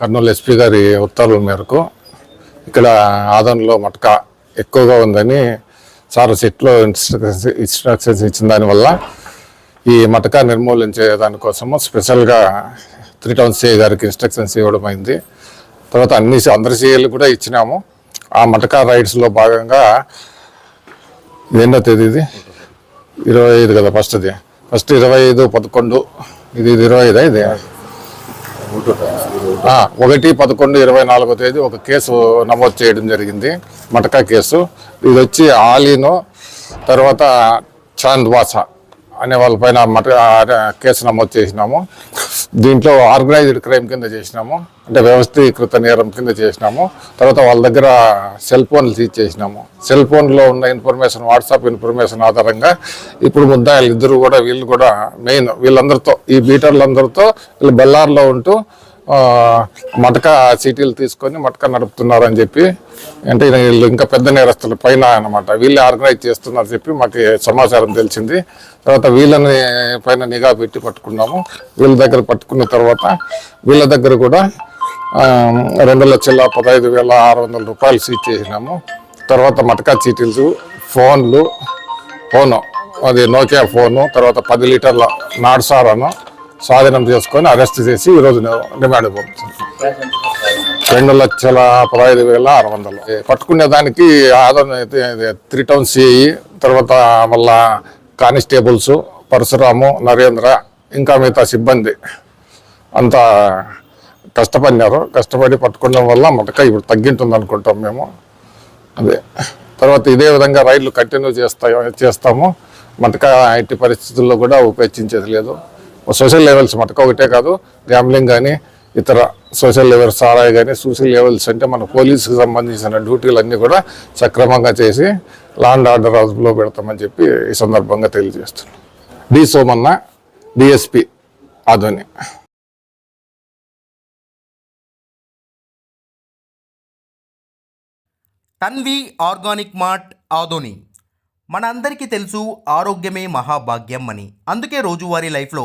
Kurnool SP గారి ఉత్తర్వుల మేరకు ఇక్కడ ఆదరణలో మటక ఎక్కువగా ఉందని సార్ సెట్లో ఇన్స్ట్రక్షన్స్ ఇన్స్ట్రక్షన్స్ ఇచ్చిన దానివల్ల ఈ మటక నిర్మూలించే దానికోసము స్పెషల్గా త్రీ టౌన్ సిఐ గారికి ఇన్స్ట్రక్షన్స్ ఇవ్వడం అయింది. తర్వాత అన్ని అందరి సిఐలు కూడా ఇచ్చినాము. ఆ మటక రైడ్స్లో భాగంగా ఎన్నో తేదీ ఇది? ఇరవై ఐదు కదా ఫస్ట్ది. ఫస్ట్ ఇరవై ఐదు పదకొండు ఇది ఇది ఇరవై ఐదా ఇది? ఒకటి పదకొండు ఇరవై నాలుగో తేదీ ఒక కేసు నమోదు చేయడం జరిగింది. మటకా కేసు. ఇది వచ్చి ఆలీను తర్వాత చాంద్ వాసా అనే వాళ్ళపైన మట కేసు నమోదు చేసినాము. దీంట్లో ఆర్గనైజ్డ్ క్రైమ్ కింద చేసినాము. అంటే వ్యవస్థీకృత నేరం కింద చేసినాము. తర్వాత వాళ్ళ దగ్గర సెల్ ఫోన్లు సీజ్ చేసినాము. సెల్ ఫోన్లో ఉన్న ఇన్ఫర్మేషన్ వాట్సాప్ ఇన్ఫర్మేషన్ ఆధారంగా ఇప్పుడు ముద్దాయిలు ఇద్దరు కూడా వీళ్ళు కూడా మెయిన్ వీళ్ళందరితో ఈ బీటర్లందరితో వీళ్ళు బెల్లార్లో ఉంటూ మటక సిటీలు తీసుకొని మటక నడుపుతున్నారు అని చెప్పి అంటే వీళ్ళు ఇంకా పెద్ద నేరస్తులు పైన అనమాట వీళ్ళు ఆర్గనైజ్ చేస్తున్నారు చెప్పి మాకు సమాచారం తెలిసింది. తర్వాత వీళ్ళని పైన నిఘా పెట్టి పట్టుకున్నాము. వీళ్ళ దగ్గర పట్టుకున్న తర్వాత వీళ్ళ దగ్గర కూడా రెండు లక్షల పదహైదు వేల ఆరు వందల రూపాయలు సీజ్ చేసినాము. తర్వాత మటకా చీటీలు ఫోన్లు ఫోను అది నోకియా ఫోను తర్వాత పది లీటర్ల నాడుసారాను స్వాధీనం చేసుకొని అరెస్ట్ చేసి ఈరోజు డిమాండ్ పంపుతుంది రెండు లక్షల పదహైదు వేల ఆరు వందలు. పట్టుకునే దానికి ఆధార్ త్రీ టౌన్ సిఐ తర్వాత మళ్ళా కానిస్టేబుల్స్ పరశురాము నరేంద్ర ఇంకా మిగతా సిబ్బంది అంతా కష్టపడినారు. కష్టపడి పట్టుకోవడం వల్ల మటక ఇప్పుడు తగ్గింటుంది అనుకుంటాం మేము. అదే. తర్వాత ఇదే విధంగా రైళ్ళు కంటిన్యూ చేస్తా చేస్తాము. మటక ఎట్టి పరిస్థితుల్లో కూడా ఉపేక్షించేది లేదు. సోషల్ లెవెల్స్ మటక ఒకటే కాదు గ్యాంబ్లింగ్ కానీ ఇతర సోషల్ లెవెల్స్ సారాయి కానీ సోషల్ లెవెల్స్ అంటే మన పోలీసుకి సంబంధించిన డ్యూటీలన్నీ కూడా సక్రమంగా చేసి లాండ్ ఆర్డర్ హౌస్లో పెడతామని చెప్పి ఈ సందర్భంగా తెలియజేస్తున్నాం. D Somanna DSP Adoni Tanvi organic mart Adoni మనందరికీ తెలుసు ఆరోగ్యమే మహాభాగ్యం అని. అందుకే రోజువారీ లైఫ్లో